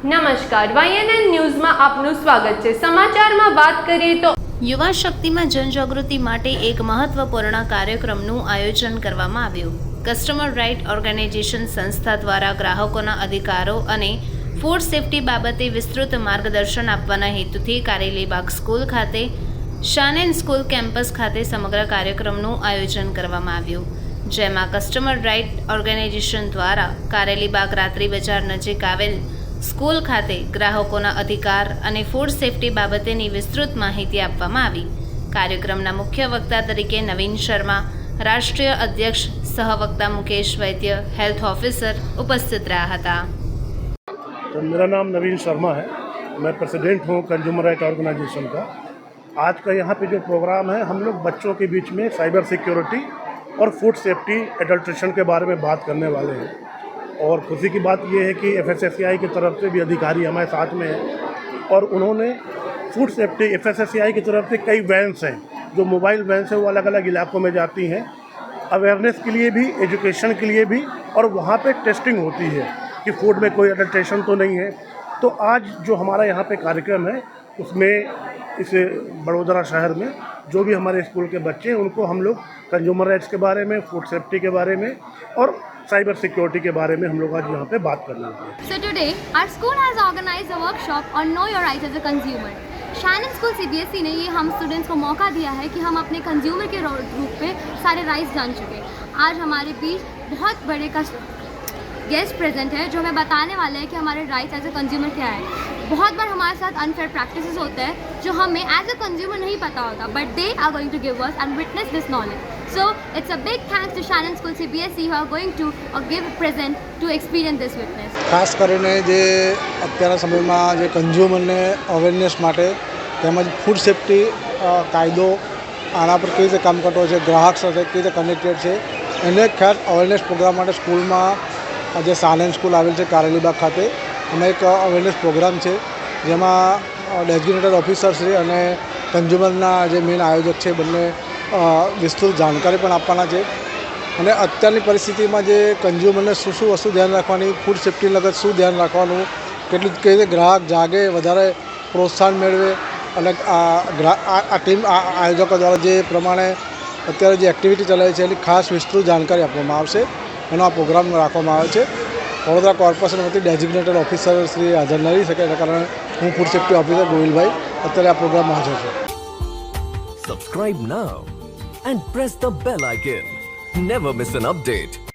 નમસ્કાર વાયએનએન ન્યૂઝમાં આપનું સ્વાગત છે. સમાચારમાં વાત કરીએ તો યુવા શક્તિમાં જનજાગૃતિ માટે એક મહત્વપૂર્ણ કાર્યક્રમનું આયોજન કરવામાં આવ્યું. કસ્ટમર રાઇટ ઓર્ગેનાઇઝેશન સંસ્થા દ્વારા ગ્રાહકોના અધિકારો અને ફૂડ સેફટી બાબતે વિસ્તૃત માર્ગદર્શન આપવાના હેતુથી કારેલીબાગ સ્કૂલ ખાતે શાનેન સ્કૂલ કેમ્પસ ખાતે સમગ્ર કાર્યક્રમનું આયોજન કરવામાં આવ્યું. જેમાં કસ્ટમર રાઇટ ઓર્ગેનાઇઝેશન દ્વારા કારેલીબાગ રાત્રિ બજાર નજીક આવેલ સ્કૂલ ખાતે ગ્રાહકોના અધિકાર અને ફૂડ સેફટી બાબતેની વિસ્તૃત માહિતી આપવામાં આવી કાર્યક્રમના મુખ્ય વક્તા તરીકે નવીન શર્મા રાષ્ટ્રીય અધ્યક્ષ સહવક્તા મુકેશ વૈદ્ય હેલ્થ ઓફિસર ઉપસ્થિત રહ્યા હતા तो मेरा नाम नवीन शर्मा है मैं प्रेसिडेंट हूँ कंज्यूमर राइट ऑर्गेनाइजेशन का आज का यहाँ पे जो प्रोग्राम है हम लोग बच्चों के बीच में साइबर सिक्योरिटी और फूड सेफ्टी एडल्ट्रेशन के बारे में बात करने वाले हैं और खुशी की बात यह है कि एफ़ की तरफ़ से भी अधिकारी हमारे साथ में हैं और उन्होंने फ़ूड सेफ्टी एफ़ की तरफ़ से कई वैन्स हैं, जो मोबाइल वैन्स हैं, वो अलग अलग इलाकों में जाती हैं। अवेयरनेस के लिए भी एजुकेशन के लिए भी और वहाँ पे टेस्टिंग होती है कि फ़ूड में कोई अडल्ट्रेशन तो नहीं है। तो आज जो हमारा यहाँ पे कार्यक्रम है, उसमें इस बड़ोदरा शहर में जो भी हमारे स्कूल के बच्चे हैं उनको हम लोग कंज्यूमर राइट्स के बारे में फ़ूड सेफ्टी के बारे में और साइबर सिक्योरिटी के बारे में हम लोग आज यहाँ पे बात करने वाले हैं। So today, our school school CBSE ने ये हम स्टूडेंट्स को मौका दिया है कि हम अपने कंज्यूमर के रूप पे सारे राइट्स जान चुके आज हमारे बीच बहुत बड़े गेस्ट प्रेजेंट है, जो हमें बताने वाले हैं कि हमारे राइट्स एज अ कंज्यूमर क्या है। बहुत बार हमारे साथ अनफेयर प्रैक्टिस होते हैं, जो हमें एज अ कंज्यूमर नहीं पता होता but they are going to give us and witness this knowledge so it's a big thanks to Shaan school C B S C are going to give present to experience this witness खास कर समय में consumer ने awareness food safety कायदो आना पर कई रीते काम करते हैं ग्राहक साथ कई रीते कनेक्टेड है इन्हें ख्याल अवेरनेस प्रोग्राम स्कूल में આ જે સ્કૂલ આવેલ છે કારેલીબાગ ખાતે. એમાં એક અવેરનેસ પ્રોગ્રામ છે, જેમાં ડેઝિગ્નેટેડ ઓફિસરશ્રી અને કન્ઝ્યુમરના જે મેઇન આયોજક છે બંને વિસ્તૃત જાણકારી પણ આપવાના છે. અને અત્યારની પરિસ્થિતિમાં જે કન્ઝ્યુમરને શું શું વસ્તુ ધ્યાન રાખવાની ફૂડ સેફ્ટી લગત શું ધ્યાન રાખવાનું, કેટલું કઈ રીતે ગ્રાહક જાગે, વધારે પ્રોત્સાહન મેળવે, અને આ ટીમ આયોજકો દ્વારા જે પ્રમાણે અત્યારે જે એક્ટિવિટી ચલાવી છે એની ખાસ વિસ્તૃત જાણકારી આપવામાં આવશે. એનો આ પ્રોગ્રામ રાખવામાં આવે છે. વડોદરા કોર્પોરેશન વતી ડેઝિગ્નેટેડ ઓફિસર શ્રી હાજર નહીં શકે એના કારણે હું ફૂડ સેફ્ટી ઓફિસર ગોવિલભાઈ અત્યારે આ પ્રોગ્રામમાં હાજર છું. Subscribe now and press the bell icon never miss an update.